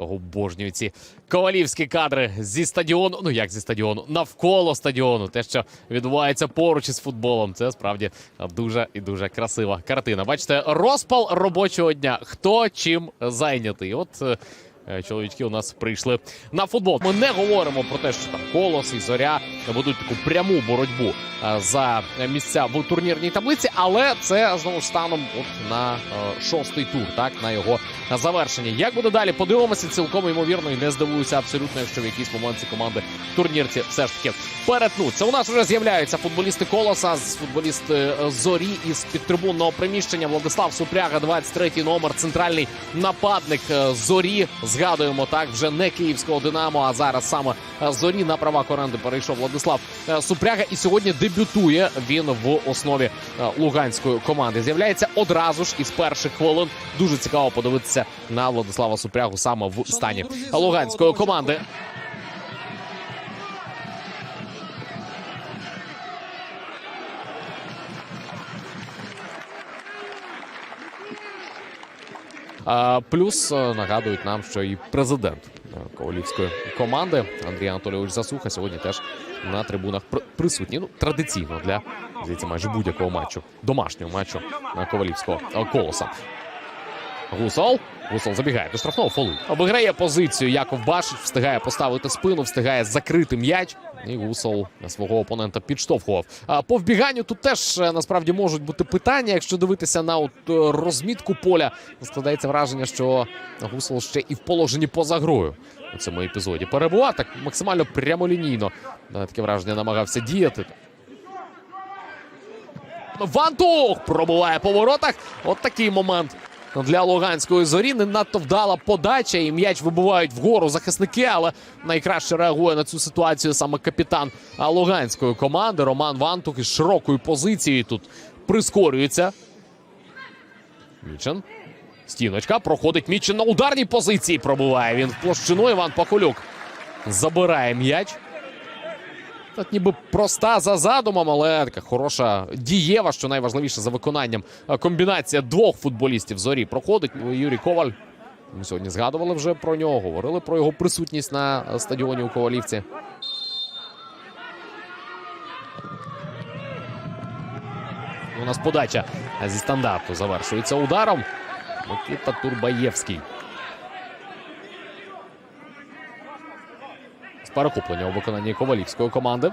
обожнюю ці ковалівські кадри зі стадіону. Ну як зі стадіону, навколо стадіону. Те, що відбувається поруч із футболом. Це справді дуже і дуже красива картина. Бачите, розпал робочого дня. Хто чим зайнятий? От. Е, Чоловічки у нас прийшли на футбол. Ми не говоримо про те, що там колос і зоря будуть таку пряму боротьбу е, за місця в турнірній таблиці, але це знову ж станом от на е, шостий тур, так на його завершення. Як буде далі? Подивимося цілком ймовірно і не здивуюся абсолютно, якщо в якійсь момент ці команди в турнірці все ж таки перетнуться. У нас вже з'являються футболісти колоса, з- футболісти зорі із підтрибунного приміщення. Владислав Супряга, 23-й номер, центральний нападник зорі. Згадуємо так, вже не київського динамо, а зараз саме зорі на правах оренди перейшов Владислав е, Супряга. І сьогодні дебютує він в основі е, луганської команди. З'являється одразу ж із перших хвилин. Дуже цікаво подивитися на Владислава Супрягу саме в стані луганської команди. Плюс е, нагадують нам, що і президент е, ковалівської команди Андрій Анатолійович Засуха сьогодні теж на трибунах пр- присутній. Ну традиційно для здається, майже будь-якого матчу, домашнього матчу ковалівського е, колоса. Гусол. Гусол забігає до штрафного фолу. Обіграє позицію. Яков Башич встигає поставити спину, встигає закрити м'яч. І Гусол свого опонента підштовхував. А по вбіганню тут теж е, насправді можуть бути питання. Якщо дивитися на от, е, розмітку поля, складається враження, що Гусол ще і в положенні поза грою у цьому епізоді. Перебував так максимально прямолінійно. е, Таке враження намагався діяти. Вантух пробуває по воротах. От такий момент для Луганської зорі. Не надто вдала подача, і м'яч вибивають вгору захисники, але найкраще реагує на цю ситуацію саме капітан Луганської команди Роман Вантух із широкою позицією тут прискорюється. Мічен. Стіночка проходить Мічен на ударній позиції. Пробиває він в площину. Іван Пакулюк забирає м'яч. Тут ніби проста за задумом, але така хороша дієва, що найважливіше за виконанням. Е, Комбінація двох футболістів зорі проходить. Юрій Коваль. Ми сьогодні згадували вже про нього, говорили про його присутність на стадіоні у Ковалівці. У нас подача зі стандарту завершується ударом. Микита Турбаєвський. Перехоплення у виконанні ковалівської команди.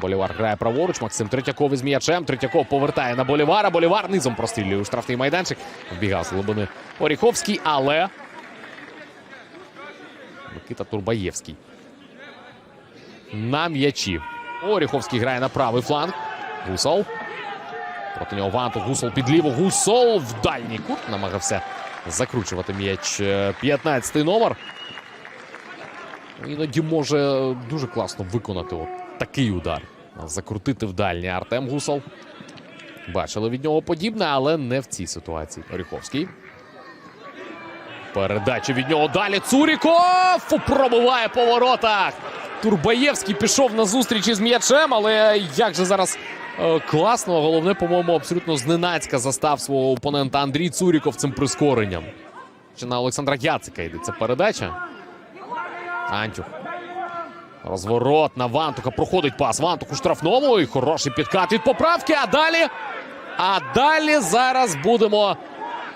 Болівар грає праворуч. Максим Третьяков із м'ячем. Третьяков повертає на Болівара. Болівар низом прострілює у штрафний майданчик. Вбігав з глибини Оріховський, але Микита Турбаєвський. На м'ячі. Оріховський грає на правий фланг. Гусол. Проти нього Ванту. Гусол під ліву. Гусол в дальній кут. Намагався закручувати м'яч. Е, 15-й номер. Іноді може дуже класно виконати от такий удар. Закрутити в дальній Артем Гусол. Бачили від нього подібне, але не в цій ситуації. Оріховський. Передача від нього далі. Цуріков пробиває по воротах. Турбаєвський пішов на зустріч із м'ячем, але як же зараз е, класно. Головне, по-моєму, абсолютно зненацька застав свого опонента Андрій Цуріков цим прискоренням. Чи на Олександра Яцика йдеться передача? Антюх. Розворот на Вантуха. Проходить пас. Вантух у штрафному. І хороший підкат від поправки. А далі. А далі зараз будемо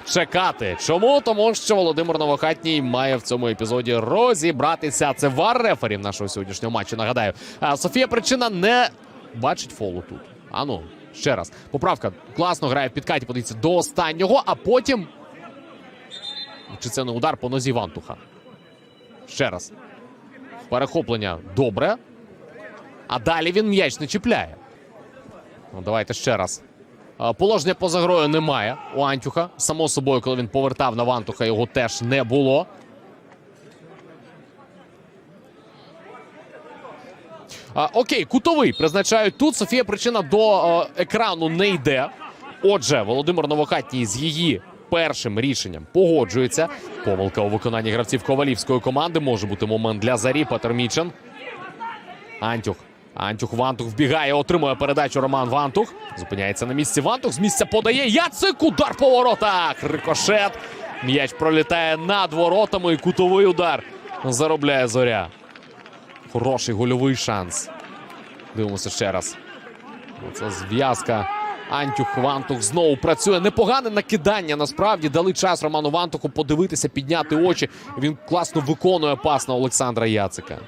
чекати. Чому? Тому що Володимир Новохатній має в цьому епізоді розібратися. Це вар реферів нашого сьогоднішнього матчу. Нагадаю. Софія Причина не бачить фолу тут. Ану, ще раз. Поправка класно грає в підкаті. Подивіться до останнього, а потім. Чи це не удар по нозі Вантуха? Ще раз. Перехоплення добре. А далі він м'яч не чіпляє. Ну, давайте ще раз. Положення поза грою немає у Антюха. Само собою, коли він повертав на Вантуха, його теж не було. А, окей, кутовий призначають тут. Софія причина до е, екрану не йде. Отже, Володимир Новохатній з її першим рішенням погоджується. Помилка у виконанні гравців ковалівської команди. Може бути момент для зарі. Петер Мічен. Антюх. Антюх Вантух вбігає, отримує передачу Роман Вантух. Зупиняється на місці Вантух. З місця подає. Яцик. Удар по воротах. Рикошет. М'яч пролітає над воротами і кутовий удар заробляє зоря. Хороший гольовий шанс. Дивимося ще раз. Це зв'язка. Антюх Вантух знову працює. Непогане накидання. Насправді дали час Роману Вантуху подивитися, підняти очі. Він класно виконує пас на Олександра Яцика.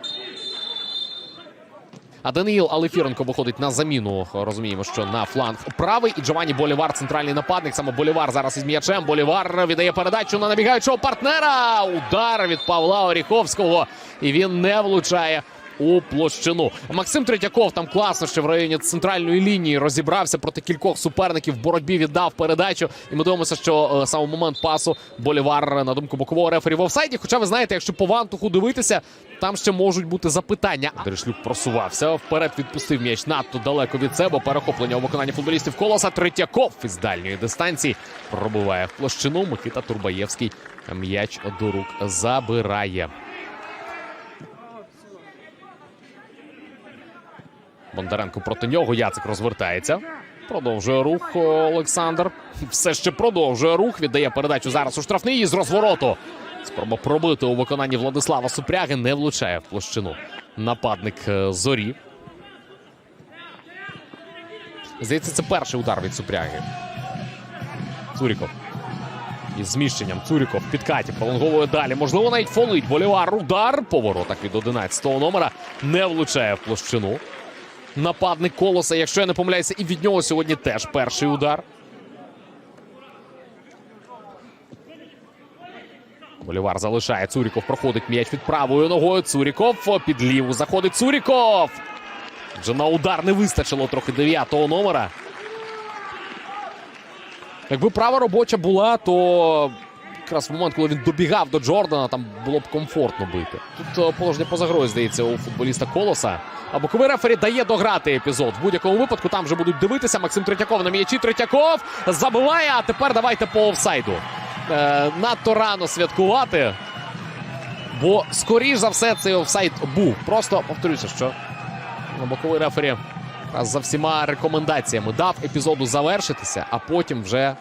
А Даниїл Алефіренко виходить на заміну. Розуміємо, що на фланг правий. І Джованні Болівар центральний нападник. Саме Болівар зараз із м'ячем. Болівар віддає передачу на набігаючого партнера. Удар від Павла Оріховського. І він не влучає. У площину Максим Третьяков там класно ще в районі центральної лінії розібрався проти кількох суперників. В боротьбі віддав передачу. І ми дивимося, що е, саме в момент пасу Болівар на думку бокового рефері в офсайді. Хоча ви знаєте, якщо по вантуху дивитися, там ще можуть бути запитання. Дерешлюк просувався вперед. Відпустив м'яч надто далеко від себе. Перехоплення у виконанні футболістів колоса. Третьяков із дальньої дистанції пробиває в площину. Микита Турбаєвський м'яч до рук забирає. Бондаренко проти нього. Яцик розвертається. Продовжує рух Олександр. Все ще продовжує рух. Віддає передачу зараз у штрафний із розвороту. Спроба пробити у виконанні Владислава Супряги не влучає в площину. Нападник е, зорі. Здається, це перший удар від Супряги. Цуріков. Із зміщенням Цуріков в підкаті пролонговує далі. Можливо, навіть фолить. Болівар. Удар по воротах від 11-го номера не влучає в площину. Нападник колоса, якщо я не помиляюся, і від нього сьогодні теж перший удар. Болівар залишає. Цуріков проходить м'яч під правою ногою. Цуріков під ліву заходить Цуріков. Вже на удар не вистачило трохи дев'ятого номера. Якби права робоча була, то якраз в момент, коли він добігав до Джордана, там було б комфортно бити. Тут е, положення поза грою, здається, у футболіста Колоса. А боковий рефері дає дограти епізод. В будь-якому випадку там вже будуть дивитися. Максим Третьяков на м'ячі. Третьяков забиває. А тепер давайте по офсайду. Е, надто рано святкувати. Бо, скоріш за все, цей офсайд був. Просто повторюся, що боковий рефері за всіма рекомендаціями дав епізоду завершитися, а потім вже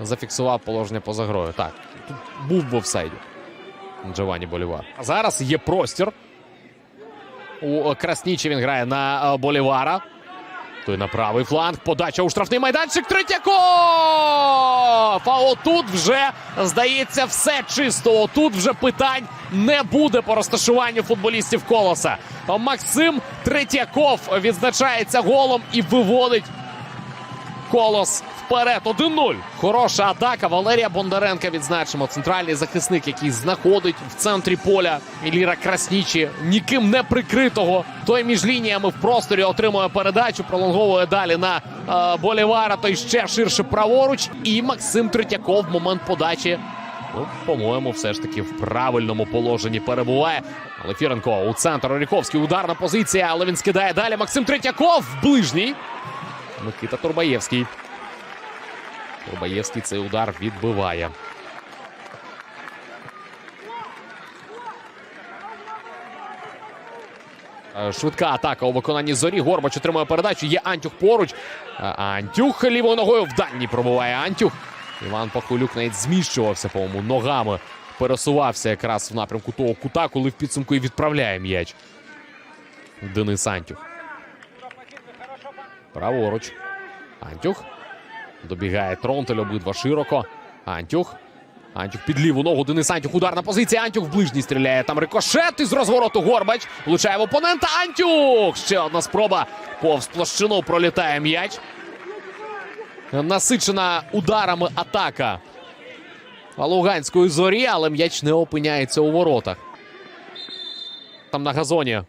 зафіксував положення поза грою. Так, тут був в офсайді Джованні Болівар. Зараз є простір. У е, Краснічі він грає на е, Болівара. Той на правий фланг. Подача у штрафний майданчик. Третьяков! А отут вже здається все чисто. Отут вже питань не буде по розташуванню футболістів колоса. Максим Третьяков відзначається голом і виводить колос вперед. 1-0. Хороша атака. Валерія Бондаренка відзначимо. Центральний захисник, який знаходить в центрі поля Еліра Краснічі. Ніким не прикритого. Той між лініями в просторі отримує передачу. Пролонговує далі на е, Болівара. Той ще ширше праворуч. І Максим Третьяков в момент подачі. Ну, по-моєму, все ж таки в правильному положенні перебуває. Але Фіренко у центр. Оріховський ударна позиція, але він скидає далі. Максим Третьяков в ближній. Микита Турбаєвський. Турбаєвський цей удар відбиває. Е, Швидка атака у виконанні зорі. Горбач отримує передачу. Є Антюх поруч. Е, Антюх лівою ногою в дальній пробиває Антюх. Іван Пахулюк навіть зміщувався, по-моєму, ногами. Пересувався якраз в напрямку того кута, коли в підсумку і відправляє м'яч. Денис Антюх. Праворуч. Антюх. Добігає Тронтель, обидва широко. Антюх. Антюх під ліву ногу. Денис Антюх. Ударна позиція. Антюх в ближній стріляє. Там рикошет із розвороту Горбач. Влучає в опонента. Антюх! Ще одна спроба. Повз площину пролітає м'яч. Насичена ударами атака Луганської зорі, але м'яч не опиняється у воротах. Там на газоні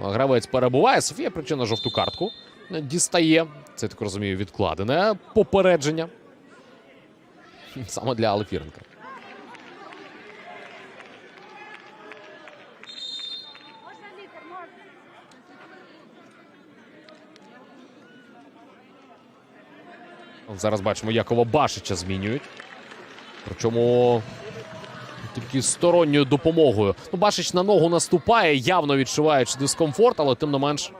гравець перебуває. Софія причина жовту картку дістає. Це, так розумію, відкладене попередження. Саме для Алефіренка. Зараз бачимо, Якова Башича змінюють. Причому тільки сторонньою допомогою. Ну, Башич на ногу наступає, явно відчуваючи дискомфорт, але тим не менш.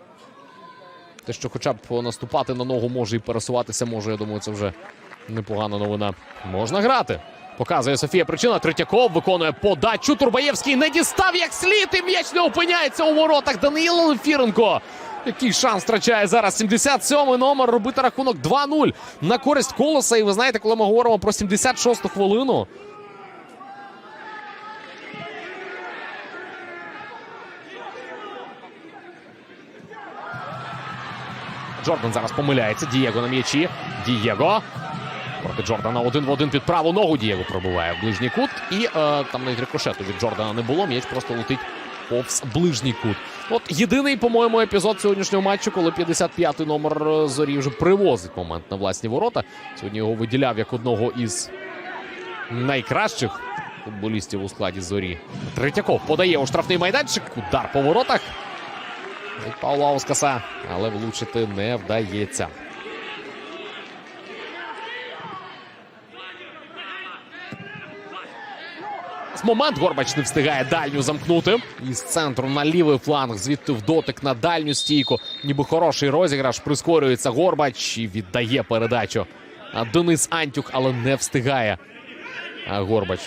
Те, що хоча б наступати на ногу може і пересуватися може, я думаю, це вже непогана новина. Можна грати. Показує Софія Причина. Третьяков виконує подачу. Турбаєвський не дістав як слід. І м'яч не опиняється у воротах. Даниїл Олефіренко. Який шанс втрачає зараз 77-й номер робити рахунок 2-0 на користь колоса. І ви знаєте, коли ми говоримо про 76-ту хвилину. Джордан зараз помиляється. Дієго на м'ячі. Дієго. Проти Джордана один в один під праву ногу. Дієго пробиває в ближній кут. І е, там навіть рикошету від Джордана не було. М'яч просто летить повз ближній кут. От єдиний, по-моєму, епізод сьогоднішнього матчу, коли 55-й номер е, зорі вже привозить момент на власні ворота. Сьогодні його виділяв як одного із найкращих футболістів у складі зорі. Третьяков подає у штрафний майданчик. Удар по воротах. Від Паула Аускаса, але влучити не вдається. Момент Горбач не встигає дальню замкнути. Із центру на лівий фланг, звідти в дотик на дальню стійку. Ніби хороший розіграш. Прискорюється Горбач і віддає передачу. Денис Антюх, але не встигає. Горбач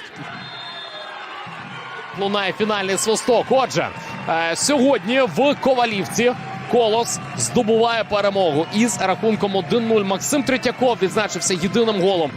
лунає фінальний свисток. Отже, сьогодні в Ковалівці Колос здобуває перемогу із рахунком 1-0. Максим Третьяков відзначився єдиним голом